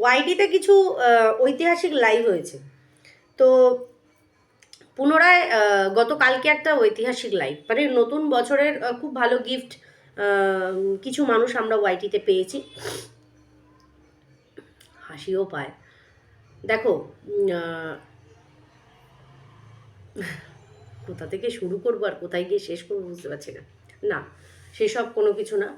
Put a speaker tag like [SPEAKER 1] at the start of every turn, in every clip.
[SPEAKER 1] ওয়াইটিতে কিছু ঐতিহাসিক লাইভ হয়েছে। তো পুনরায় গতকালকে একটা ঐতিহাসিক লাইভ মানে নতুন বছরের খুব ভালো গিফট কিছু মানুষ আমরা ওয়াইটিতে পেয়েছি। হাসিও পায়। দেখো কোথা থেকে শুরু করব আর কোথায় গিয়ে শেষ করব বুঝতে পারছি না। না, সেসব কোনো কিছু না।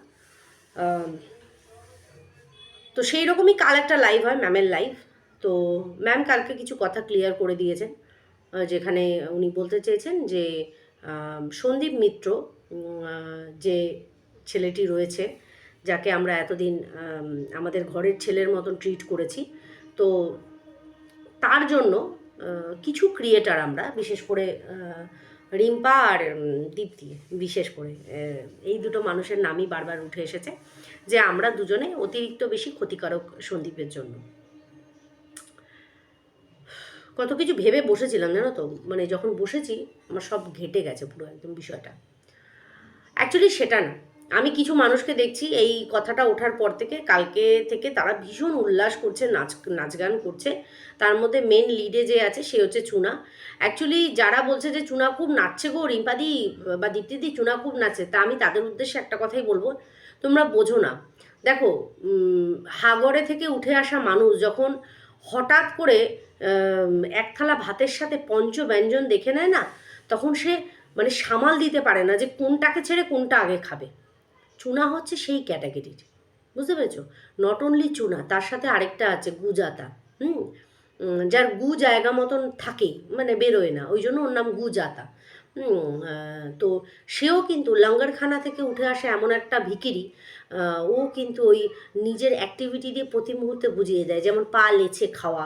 [SPEAKER 1] তো সেই রকমই কাল একটা লাইভ হয় ম্যামের লাইভ তো ম্যাম কালকে কিছু কথা ক্লিয়ার করে দিয়েছেন যেখানে উনি বলতে চেয়েছেন যে সন্দীপ মিত্র যে ছেলেটি রয়েছে, যাকে আমরা এতদিন আমাদের ঘরের ছেলের মতন ট্রিট করেছি, তো তার জন্য কিছু ক্রিয়েটার আমরা, বিশেষ করে রিম্পা আর দীপ্তি বিশেষ করে। এই দুটো মানুষের নামই বারবার উঠে এসেছে যে আমরা দুজনে অতিরিক্ত বেশি ক্ষতিকারক সন্দীপের জন্য। কত কিছু ভেবে বসেছিলাম, জানো তো? মানে যখন বসেছি, আমার সব ঘেটে গেছে পুরো একদম বিষয়টা। অ্যাকচুয়ালি সেটা না। আমি কিছু মানুষকে দেখছি এই কথাটা ওঠার পর থেকে, কালকে থেকে তারা ভীষণ উল্লাস করছে, নাচ নাচ গান করছে। তার মধ্যে মেন লিডে যে আছে, সে হচ্ছে চুনা। অ্যাকচুয়ালি যারা বলছে যে চুনা খুব নাচছে গো, রিম্পাদি, বা দীপ্তিদি, চুনা খুব নাচে তা আমি তাদের উদ্দেশ্যে একটা কথাই বলব, তোমরা বোঝো না। দেখো হাগরে থেকে উঠে আসা মানুষ যখন হঠাৎ করে এক থালা ভাতের সাথে পঞ্চ ব্যঞ্জন দেখে নেয় না, তখন সে মানে সামাল দিতে পারে না যে কোনটাকে ছেড়ে কোনটা আগে খাবে। চুনা হচ্ছে সেই ক্যাটাগরির। বুঝতে পেরেছ? নট অনলি চুনা, তার সাথে আরেকটা আছে গুজাতা। হুম? যার গু জায়গা মতন থাকে মানে বেরোয় না, ওই জন্য ওর নাম গুজাতা। হুম তো সেও কিন্তু লঙ্গারখানা থেকে উঠে আসে এমন একটা ভিকিরি ও কিন্তু ওই নিজের অ্যাক্টিভিটি দিয়ে প্রতি মুহূর্তে বুঝিয়ে দেয়। যেমন পা লেছে খাওয়া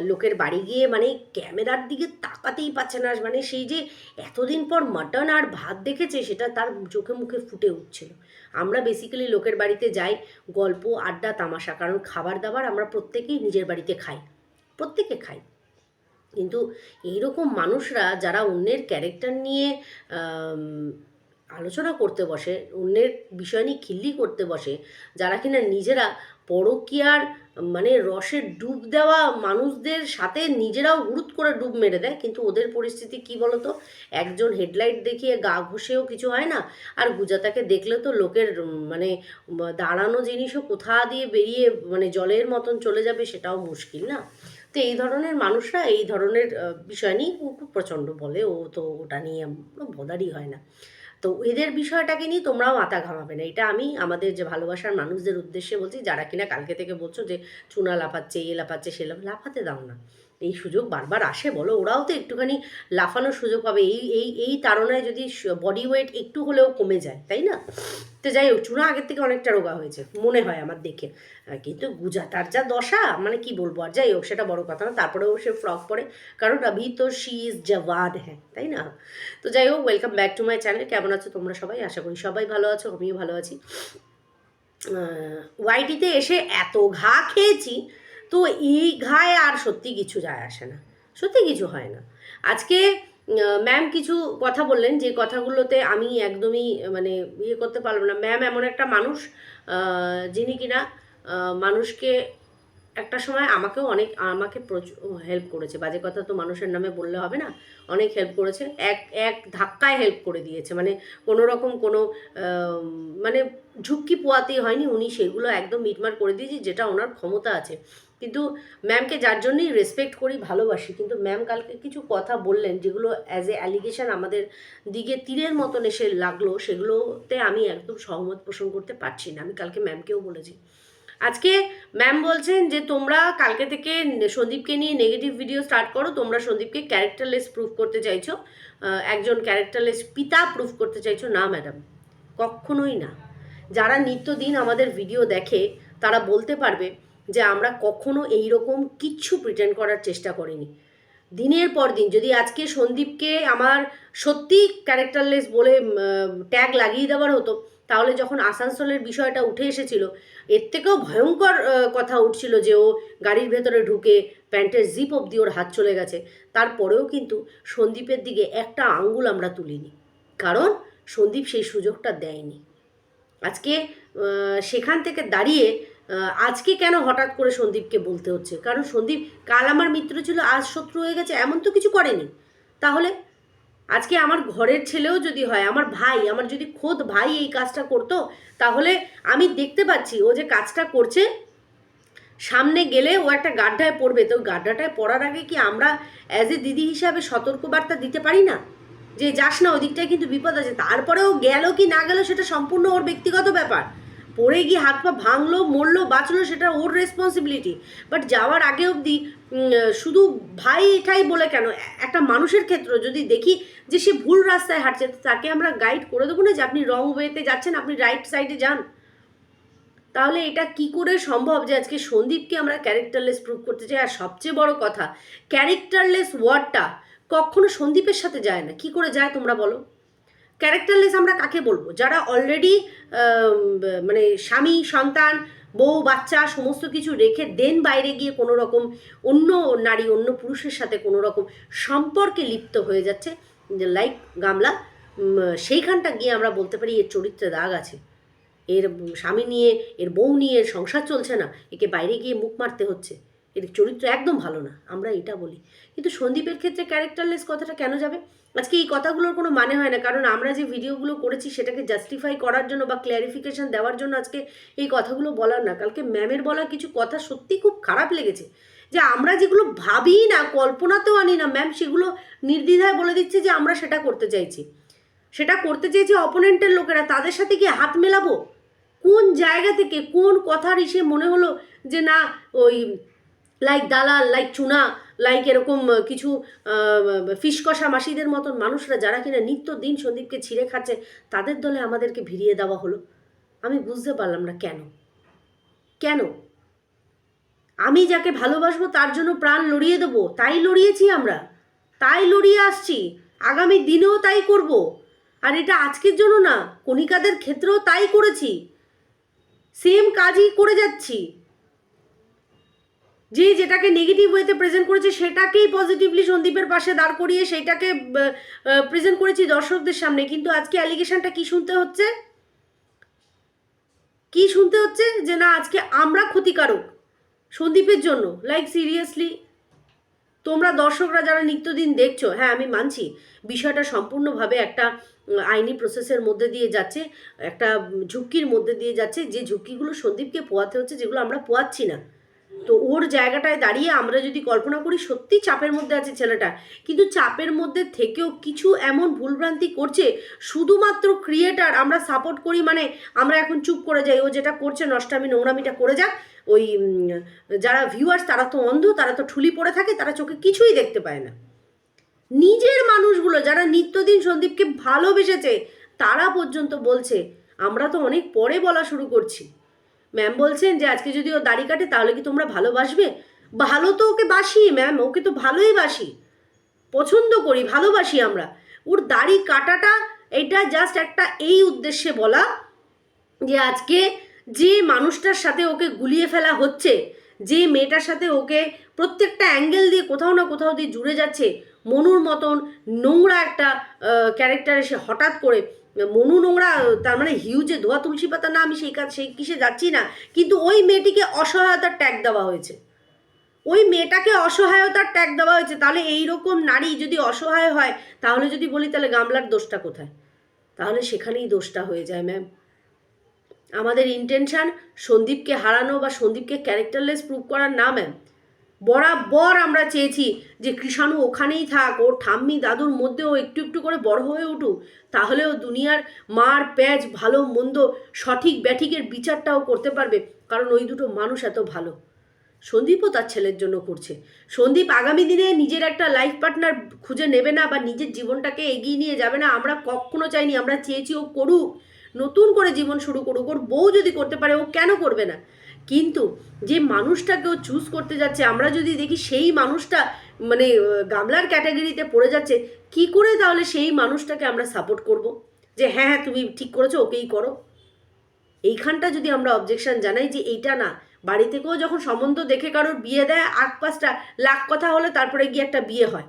[SPEAKER 1] লোকের বাড়ি গিয়ে মানে ক্যামেরার দিকে তাকাতেই পাচ্ছে না। মানে সেই যে এতদিন পর মাটন আর ভাত দেখেছে, সেটা তার চোখে মুখে ফুটে উঠছিল। আমরা বেসিক্যালি লোকের বাড়িতে যাই, গল্প, আড্ডা, তামাশা, কারণ খাবার দাবার আমরা প্রত্যেকেই নিজের বাড়িতে খাই। প্রত্যেকে খাই। কিন্তু এইরকম মানুষরা যারা অন্যের ক্যারেক্টার নিয়ে আলোচনা করতে বসে, অন্যের বিষয় নিয়ে খিল্লি করতে বসে, যারা কিনা নিজেরা পরকীয়ার মানে রসে ডুব দেওয়া মানুষদের সাথে নিজেরাও হুড়ুত করে ডুব মেরে দেয়। কিন্তু ওদের পরিস্থিতি কি বলতো? একজন হেডলাইট দেখিয়ে গা ঘষেও কিছু হয় না। আর গুজাতাকে দেখলে তো লোকের মানে দাঁড়ানো জিনিসও কোথা দিয়ে বেরিয়ে মানে জলের মতন চলে যাবে সেটাও মুশকিল না। তো এই ধরনের মানুষরা এই ধরনের বিষয় নিয়ে খুব প্রচণ্ড বলে। ও তো ওটা নিয়ে বদারই হয় না। তো এদের বিষয়টাকে নিয়ে তোমরাও মাথা ঘামাবে না। এটা আমি আমাদের যে ভালোবাসার মানুষদের উদ্দেশ্যে বলছি, যারা কিনা কালকে থেকে বলছো যে, চুনা লাফাচ্ছে, এ লাফাচ্ছে, সে লাফ- লাফাতে দাও না। এই সুযোগ বারবার আসে, বলো? ওরাও তো একটুখানি লাফানোর সুযোগ পাবে। এই এই এই তাড়নায় যদি বডি ওয়েট একটু হলেও কমে যায়, তাই না? তো যাই হোক, চুনা আগের থেকে অনেকটা রোগা হয়েছে, মনে হয় আমার দেখে। কিন্তু গুজা, তার যা দশা মানে কি বলব? আর যাই হোক, সেটা বড় কথা না, তারপরেও সে ফ্রক পরে। কারণ আভি তো শি ইজ জওয়ান হ্যাঁ তাই না? তো যাই হোক welcome back to my channel কেমন আছো তোমরা সবাই? আশা করি সবাই ভালো আছো, আমিও ভালো আছি। ওয়াইটিতে এসে এত ঘা খেয়েছি তো এই ঘায়ে আর সত্যি কিছু যায় আসে না। সত্যি কিছু হয় না। আজকে ম্যাম কিছু কথা বললেন যে কথাগুলোতে আমি একদমই মানে ইয়ে করতে পারলাম না। ম্যাম এমন একটা মানুষ যিনি কিনা মানুষকে একটা সময় আমাকেও অনেক, আমাকে প্রচুর হেল্প করেছে। বাজে কথা তো মানুষের নামে বললে হবে না। অনেক হেল্প করেছে। এক এক ধাক্কায় হেল্প করে দিয়েছে। মানে কোনো রকম কোনো মানে ঝুঁকি পোয়াতেই হয়নি। উনি সেগুলো একদম মিটমাট করে দিয়েছি, যেটা ওনার ক্ষমতা আছে। কিন্তু ম্যামকে যার জন্যই রেসপেক্ট করি, ভালোবাসি, কিন্তু ম্যাম কালকে কিছু কথা বললেন যেগুলো অ্যাজ এ অ্যালিগেশন আমাদের দিকে তীরের মতন এসে লাগল, সেগুলোতে আমি একদম সহমত পোষণ করতে পারছি না। আমি কালকে ম্যামকেও বলেছি। আজকে ম্যাম বলছেন যে, তোমরা কালকে থেকে সন্দীপকে নিয়ে নেগেটিভ ভিডিও স্টার্ট করো, তোমরা সন্দীপকে ক্যারেক্টারলেস প্রুফ করতে চাইছো একজন ক্যারেক্টারলেস পিতা প্রুফ করতে চাইছো। না ম্যাডাম কখনোই না। যারা নিত্যদিন আমাদের ভিডিও দেখে, তারা বলতে পারবে যে আমরা কখনো এই রকম কিচ্ছু প্রিটেন্ড করার চেষ্টা করিনি। দিনের পর দিন, যদি আজকে সন্দীপকে আমার সত্যি ক্যারেক্টারলেস বলে ট্যাগ লাগিয়ে দেওয়ার হতো, তাহলে যখন আসানসোলের বিষয়টা উঠে এসেছিল, এর থেকেও ভয়ঙ্কর কথা উঠছিল যে ও গাড়ির ভেতরে ঢুকে প্যান্টের জিপ অবধি ওর হাত চলে গেছে। তারপরেও কিন্তু সন্দীপের দিকে একটা আঙ্গুল আমরা তুলিনি, কারণ সন্দীপ সেই সুযোগটা দেয়নি। আজকে সেখান থেকে দাঁড়িয়ে আজকে কেন হঠাৎ করে সন্দীপকে বলতে হচ্ছে? কারণ সন্দীপ, কাল আমার মিত্র ছিল, আজ শত্রু হয়ে গেছে, এমন তো কিছু করেনি। তাহলে আজকে আমার ঘরের ছেলেও যদি হয়, আমার ভাই, আমার যদি খোদ ভাই এই কাজটা করতো, তাহলে আমি দেখতে পাচ্ছি ও যে কাজটা করছে, সামনে গেলে ও একটা গাড্ডায় পড়বে। তো গাড্ডাটায় পড়ার আগে কি আমরা অ্যাজ এ দিদি হিসাবে সতর্কবার্তা দিতে পারি না? যে যাস না, ওদিকটায় কিন্তু বিপদ আছে। তারপরেও গেল কি না গেল, সেটা সম্পূর্ণ ওর ব্যক্তিগত ব্যাপার। পড়ে গিয়ে হাত পা ভাঙলো, মরলো, বাঁচলো, সেটা ওর রেসপন্সিবিলিটি বাট যাওয়ার আগে অবধি শুধু ভাই এটাই বলে কেন, একটা মানুষের ক্ষেত্র যদি দেখি যে সে ভুল রাস্তায় হাঁটছে, তাকে আমরা গাইড করে দেবো না যে আপনি রং ওয়েতে যাচ্ছেন, আপনি রাইট সাইডে যান। তাহলে এটা কি করে সম্ভব যে আজকে সন্দীপকে আমরা ক্যারেক্টারলেস প্রুভ করতে চাই? আর সবচেয়ে বড় কথা ক্যারেক্টারলেস ওয়ার্ডটা কখনো সন্দীপের সাথে যায় না। কি করে যায় তোমরা বলো? ক্যারেক্টারলেস আমরা কাকে বলব? যারা অলরেডি মানে স্বামী, সন্তান, বউ, বাচ্চা, সমস্ত কিছু রেখে দেন বাইরে গিয়ে কোনো রকম অন্য নারী, অন্য পুরুষের সাথে কোনো রকম সম্পর্কে লিপ্ত হয়ে যাচ্ছে লাইক গামলা সেইখানটা গিয়ে আমরা বলতে পারি এর চরিত্রে দাগ আছে। এর স্বামী নিয়ে, এর বউ নিয়ে সংসার চলছে না, একে বাইরে গিয়ে মুখ মারতে হচ্ছে। এর চরিত্র একদম ভালো না, আমরা এটা বলি। কিন্তু সন্দীপের ক্ষেত্রে ক্যারেক্টারলেস কথাটা কেন যাবে? আজকে এই কথাগুলোর কোনো মানে হয় না, কারণ আমরা যে ভিডিওগুলো করেছি সেটাকে জাস্টিফাই করার জন্য বা ক্ল্যারিফিকেশান দেওয়ার জন্য আজকে এই কথাগুলো বলার না। কালকে ম্যামের বলা কিছু কথা সত্যি খুব খারাপ লেগেছে, যে আমরা যেগুলো ভাবি না, কল্পনাতেও আনি না ম্যাম সেগুলো নির্দ্বিধায় বলে দিচ্ছে যে আমরা সেটা করতে চাইছি। সেটা করতে চেয়েছি অপোনেন্টের লোকেরা, তাদের সাথে কি হাত মেলাবো? কোন জায়গা থেকে কোন কথার ইসে মনে হলো যে না, ওই লাইক দালাল লাইক চুনা লাইক এরকম কিছু ফিস কষা মাসিদের মতন মানুষরা যারা কিনা নিত্য দিন সন্দীপকে ছিঁড়ে খাচ্ছে, তাদের দলে আমাদেরকে ভিড়িয়ে দেওয়া হলো। আমি বুঝতে পারলাম না কেন? কেন? আমি যাকে ভালোবাসবো তার জন্য প্রাণ লড়িয়ে দেবো। তাই লড়িয়েছি আমরা। তাই লড়িয়ে আসছি। আগামী দিনেও তাই করব। আর এটা আজকের জন্য না, কণিকাদের ক্ষেত্রেও তাই করেছি। সেম কাজই করে যাচ্ছি। যে যেটাকে নেগেটিভ ওয়েতে প্রেজেন্ট করেছে, সেটাকেই পজিটিভলি সন্দীপের পাশে দাঁড় করিয়ে সেইটাকে প্রেজেন্ট করেছি দর্শকদের সামনে। কিন্তু আজকে অ্যালিগেশনটা কি শুনতে হচ্ছে? কি শুনতে হচ্ছে? যে না, আজকে আমরা ক্ষতিকারক সন্দীপের জন্য। লাইক সিরিয়াসলি তোমরা দর্শকরা যারা নিত্যদিন দেখছ হ্যাঁ আমি মানছি, বিষয়টা সম্পূর্ণভাবে একটা আইনি প্রসেসের মধ্যে দিয়ে যাচ্ছে, একটা ঝুঁকির মধ্যে দিয়ে যাচ্ছে, যে ঝুঁকিগুলো সন্দীপকে পোয়াতে হচ্ছে, যেগুলো আমরা পোয়াচ্ছি না। তো ওর জায়গাটায় দাঁড়িয়ে আমরা যদি কল্পনা করি সত্যি চাপের মধ্যে আছে ছেলেটা। কিন্তু চাপের মধ্যে থেকেও কিছু এমন ভুলভ্রান্তি করছে, শুধুমাত্র ক্রিয়েটার আমরা সাপোর্ট করি মানে আমরা এখন চুপ করে যাই, ও যেটা করছে নষ্টামি নোংরামিটা করে যাক, ওই যারা ভিউয়ার্স তারা তো অন্ধ, তারা তো ঠুলি পড়ে থাকে, তারা চোখে কিছুই দেখতে পায় না। নিজের মানুষগুলো যারা নিত্যদিন সন্দীপকে ভালোবেসেছে, তারা পর্যন্ত বলছে, আমরা তো অনেক পরে বলা শুরু করছি। ম্যাম বলছেন যে, আজকে যদি ও দাড়ি কাটে, তাহলে কি তোমরা ভালোবাসবে? ভালো তো ওকে বাসি ম্যাম ওকে তো ভালোই বাসি। পছন্দ করি, ভালোবাসি আমরা। ওর দাড়ি কাটাটা, এটা জাস্ট একটা এই উদ্দেশ্যে বলা যে, আজকে যে মানুষটার সাথে ওকে গুলিয়ে ফেলা হচ্ছে, যে মেয়েটার সাথে ওকে প্রত্যেকটা অ্যাঙ্গেল দিয়ে কোথাও না কোথাও দিয়ে জুড়ে যাচ্ছে, মনুর মতন নোংরা একটা ক্যারেক্টার এসে হঠাৎ করে মনু নোংরা, তার মানে হিউজে ধোয়া তুলসী পাতা, না, আমি সেই কাজ, সেই কিসে যাচ্ছি না। কিন্তু ওই মেয়েটিকে অসহায়তার ট্যাগ দেওয়া হয়েছে। ওই মেয়েটাকে অসহায়তার ট্যাগ দেওয়া হয়েছে। তাহলে এই রকম নারী যদি অসহায় হয়, তাহলে যদি বলি, তাহলে গামলার দোষটা কোথায়? তাহলে সেখানেই দোষটা হয়ে যায় ম্যাম আমাদের ইন্টেনশন সন্দীপকে হারানো বা সন্দীপকে ক্যারেক্টারলেস প্রুভ করার না ম্যাম বরাবর আমরা চেয়েছি যে কৃষাণু ওখানেই থাক, ওর ঠাম্মি দাদুর মধ্যেও একটু একটু করে বড় হয়ে উঠুক, তাহলেও দুনিয়ার মার প্যাচ ভালো মন্দ সঠিক ব্যাঠিকের বিচারটাও করতে পারবে, কারণ ওই দুটো মানুষ এত ভালো। সন্দীপও তার ছেলের জন্য করছে। সন্দীপ আগামী দিনে নিজের একটা লাইফ পার্টনার খুঁজে নেবে না বা নিজের জীবনটাকে এগিয়ে নিয়ে যাবে না, আমরা কখনো চাইনি, আমরা চেয়েছি ও করুক, নতুন করে জীবন শুরু করুক, ওর বউ যদি করতে পারে, ও কেন করবে না? কিন্তু যে মানুষটাকে ও চুজ করতে যাচ্ছে, আমরা যদি দেখি সেই মানুষটা মানে গামলার ক্যাটাগরিতে পড়ে যাচ্ছে, কি করে তাহলে সেই মানুষটাকে আমরা সাপোর্ট করব? যে হ্যাঁ হ্যাঁ তুমি ঠিক করেছ, ওকেই করো। এইখানটা যদি আমরা অবজেকশন জানাই যে এইটা না, বাড়ি থেকেও যখন সম্বন্ধ দেখে কারোর বিয়ে দেয়, আগ পাঁচটা লাখ কথা হলে তারপরে গিয়ে একটা বিয়ে হয়।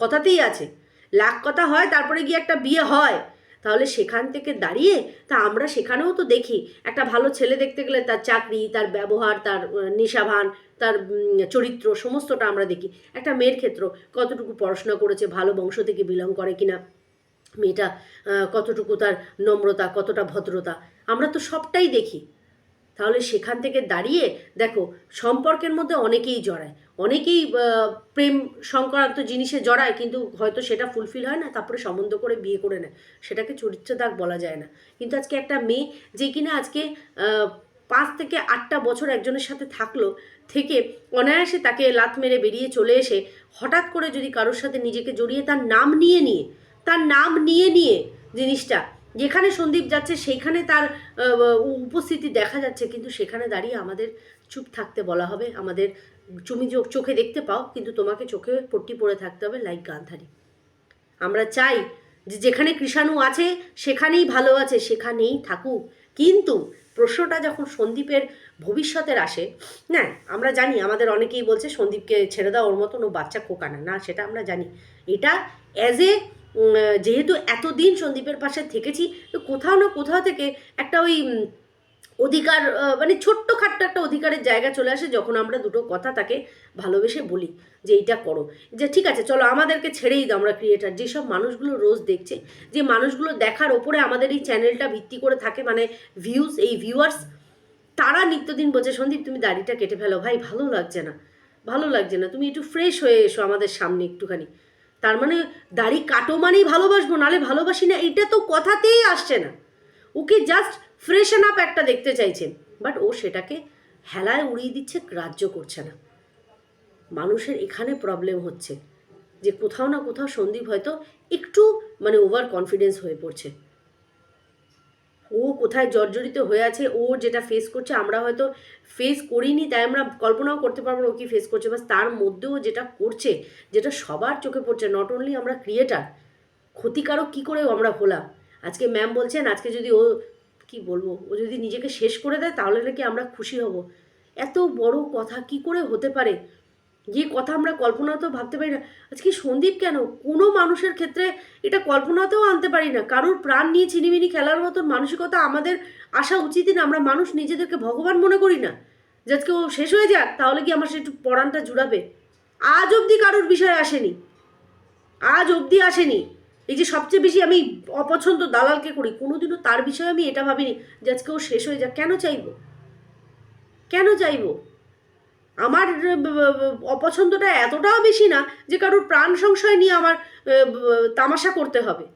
[SPEAKER 1] কথাতেই আছে। লাখ কথা হয়, তারপরে গিয়ে একটা বিয়ে হয়। তাহলে সেখান থেকে দাঁড়িয়ে তা আমরা সেখানেও তো দেখি। একটা ভালো ছেলে দেখতে গেলে তার চাকরি, তার ব্যবহার, তার নেশাভান, তার চরিত্র সমস্তটা আমরা দেখি। একটা মেয়ের ক্ষেত্র কতটুকু পড়াশোনা করেছে, ভালো বংশ থেকে বিলং করে কিনা? মেয়েটা কতটুকু তার নম্রতা, কতটা ভদ্রতা? আমরা তো সবটাই দেখি। তাহলে সেখান থেকে দাঁড়িয়ে দেখো সম্পর্কের মধ্যে অনেকেই জড়ায়। অনেকেই প্রেম সংক্রান্ত জিনিসে জড়ায়, কিন্তু হয়তো সেটা ফুলফিল হয় না, তারপরে সম্বন্ধ করে বিয়ে করে নেয়। সেটাকে চরিত্র দাগ বলা যায় না। কিন্তু আজকে একটা মেয়ে যে কিনা আজকে পাঁচ থেকে আটটা বছর একজনের সাথে থাকল, থেকে অনায়াসে তাকে লাত মেরে বেরিয়ে চলে এসে হঠাৎ করে যদি কারোর সাথে নিজেকে জড়িয়ে তার নাম নিয়ে নিয়ে, তার নাম নিয়ে নিয়ে জিনিসটা যেখানে সন্দীপ যাচ্ছে, সেইখানে তার উপস্থিতি দেখা যাচ্ছে। কিন্তু সেখানে দাঁড়িয়ে আমাদের চুপ থাকতে বলা হবে। আমাদের তুমি চোখ- দেখতে পাও, কিন্তু তোমাকে চোখে পট্টি পরে থাকতে হবে লাইক গান্ধারী। আমরা চাই যে যেখানে কৃষাণু আছে, সেখানেই ভালো আছে, সেখানেই থাকুক। কিন্তু প্রশ্নটা যখন সন্দীপের ভবিষ্যতের আসে না আমরা জানি, আমাদের অনেকেই বলছে সন্দীপকে ছেড়ে দাও, ওর মতন ও বাচ্চা কোকানা না সেটা আমরা জানি। এটা অ্যাজ এ যেহেতু এতদিন সন্দীপের পাশে থেকেছি, তো কোথাও না কোথাও থেকে একটা ওই অধিকার মানে ছোট্ট খাট্ট একটা অধিকারের জায়গা চলে আসে যখন আমরা দুটো কথা তাকে ভালোবেসে বলি যে এইটা করো। যে ঠিক আছে, চলো আমাদেরকে ছেড়েই দাও আমরা ক্রিয়েটার যেসব মানুষগুলো রোজ দেখছে, যে মানুষগুলো দেখার ওপরে আমাদের এই চ্যানেলটা ভিত্তি করে থাকে মানে ভিউজ এই ভিউয়ার্স তারা নিত্যদিন বলছে, সন্দীপ, তুমি দাড়িটা কেটে ফেলো, ভাই, ভালো লাগছে না, ভালো লাগছে না। তুমি একটু ফ্রেশ হয়ে এসো আমাদের সামনে একটুখানি। তার মানে দাড়ি কাটো মানেই ভালোবাসবো, নালে ভালোবাসি না এটা তো কথাতেই আসছে না। ওকে জাস্ট ফ্রেশন আপ একটা দেখতে চাইছে বাট ও সেটাকে হেলায় উড়িয়ে দিচ্ছে, গ্রাহ্য করছে না। মানুষের এখানে প্রবলেম হচ্ছে যে কোথাও না কোথাও সন্দীপ হয়তো একটু মানে ওভার কনফিডেন্স হয়ে পড়ছে। কোথায় জর্জরিত হয়ে আছে, ও যেটা ফেস করছে, আমরা হয়তো ফেস করিনি, তাই আমরা কল্পনাও করতে পারব না ও কি ফেস করছে, বাস তার মধ্যেও যেটা করছে, যেটা সবার চোখে পড়ছে নট অনলি আমরা ক্রিয়েটার ক্ষতিকারক কী করে আমরা হলাম? আজকে ম্যাম বলছেন, আজকে যদি ও, কি বলব, ও যদি নিজেকে শেষ করে দেয়, তাহলে নাকি আমরা খুশি হব। এত বড় কথা কি করে হতে পারে? যে কথা আমরা কল্পনাতেও ভাবতে পারি না। আজকে সন্দীপ কেন? কোনো মানুষের ক্ষেত্রে এটা কল্পনাতেও আনতে পারি না। কারোর প্রাণ নিয়ে চিনিমিনি খেলার মতন মানসিকতা আমাদের আসা উচিতই না। আমরা মানুষ নিজেদেরকে ভগবান মনে করি না। যে আজকে ও শেষ হয়ে যাক, তাহলে কি আমার সে একটু পড়ানটা জুড়াবে? আজ অবধি কারোর বিষয়ে আসেনি। আজ অবধি আসেনি। এই যে সবচেয়ে বেশি আমি অপছন্দ দালালকে করি, কোনোদিনও তার বিষয়ে আমি এটা ভাবিনি যে আজকে ও শেষ হয়ে যাক। কেন চাইব? কেন চাইব? আমার অপছন্দটা এতটাও বেশি না যে কারোর প্রাণ সংশয় নিয়ে আমার তামাশা করতে হবে।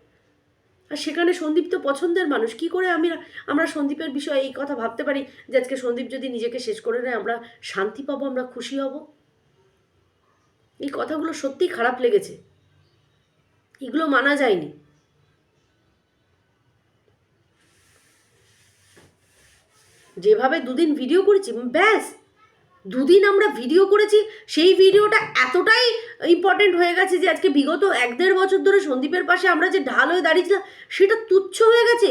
[SPEAKER 1] আর সেখানে সন্দীপ তো পছন্দের মানুষ, কি করে আমি, আমরা সন্দীপের বিষয়ে এই কথা ভাবতে পারি যে আজকে সন্দীপ যদি নিজেকে শেষ করে নেয়, আমরা শান্তি পাবো, আমরা খুশি হব? এই কথাগুলো সত্যিই খারাপ লেগেছে। এগুলো মানা যায়নি। যেভাবে দুদিন ভিডিও করেছি, ব্যাস! দুদিন আমরা ভিডিও করেছি, সেই ভিডিওটা এতটাই ইম্পর্টেন্ট হয়ে গেছে যে আজকে বিগত এক দেড় বছর ধরে সন্দীপের পাশে আমরা যে ঢাল হয়ে দাঁড়িয়েছিলাম, সেটা তুচ্ছ হয়ে গেছে।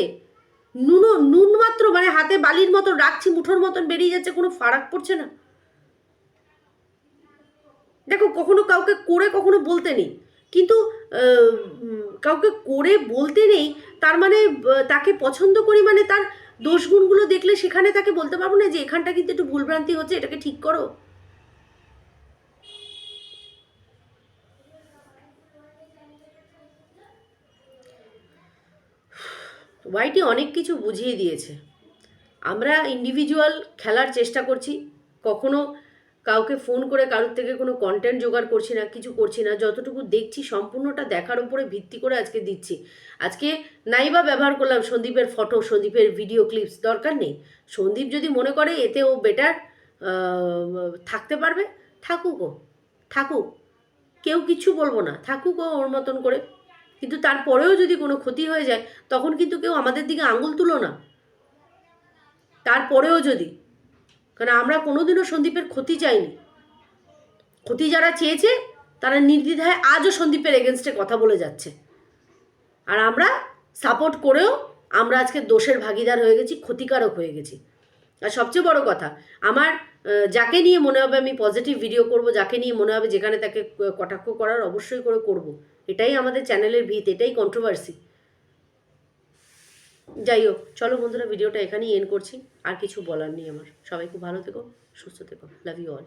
[SPEAKER 1] নুনো, নুন মাত্র মানে হাতে বালির মতো রাখছি, মুঠোর মতন বেরিয়ে যাচ্ছে, কোনো ফারাক পড়ছে না। দেখো, কখনো কাউকে করে কখনো বলতে নেই, কিন্তু কাউকে করে বলতে নেই, তার মানে তাকে পছন্দ করি মানে তার দোষগুণগুলো দেখলে সেখানে তাকে বলতে পারব না যে এখানটা কিন্তু একটু ভুলভ্রান্তি হচ্ছে, এটাকে ঠিক করো। ওয়াইটি অনেক কিছু বুঝিয়ে দিয়েছে। আমরা ইন্ডিভিজুয়াল খেলার চেষ্টা করছি, কখনো কাউকে ফোন করে কারোর থেকে কোনো কন্টেন্ট জোগাড় করছি না, কিছু করছি না, যতটুকু দেখছি সম্পূর্ণটা দেখার উপরে ভিত্তি করে আজকে দিচ্ছি। আজকে নাইবা ব্যবহার করলাম সন্দীপের ফটো সন্দীপের ভিডিও ক্লিপস দরকার নেই। সন্দীপ যদি মনে করে এতে ও বেটার থাকতে পারবে, থাকুক ও, থাকুক। কেউ কিছু বলব না, থাকুক ও ওর মতন করে। কিন্তু তারপরেও যদি কোনো ক্ষতি হয়ে যায়, তখন কিন্তু কেউ আমাদের দিকে আঙুল তুলো না। তারপরেও যদি কারণ আমরা কোনোদিনও সন্দীপের ক্ষতি চাইনি। ক্ষতি যারা চেয়েছে, তারা নির্দ্বিধায় আজও সন্দীপের এগেনস্টে কথা বলে যাচ্ছে। আর আমরা সাপোর্ট করেও আমরা আজকে দোষের ভাগিদার হয়ে গেছি, ক্ষতিকারক হয়ে গেছি। আর সবচেয়ে বড় কথা, আমার যাকে নিয়ে মনে হবে আমি পজিটিভ ভিডিও করব, যাকে নিয়ে মনে হবে যেখানে তাকে কটাক্ষ করার অবশ্যই করে করব। এটাই আমাদের চ্যানেলের ভিত, এটাই কন্ট্রোভার্সি যাই হোক চলো বন্ধুরা, ভিডিওটা এখানেই এন্ড করছি। আর কিছু বলার নেই আমার। সবাই খুব ভালো থেকো, সুস্থ থেকো। Love you all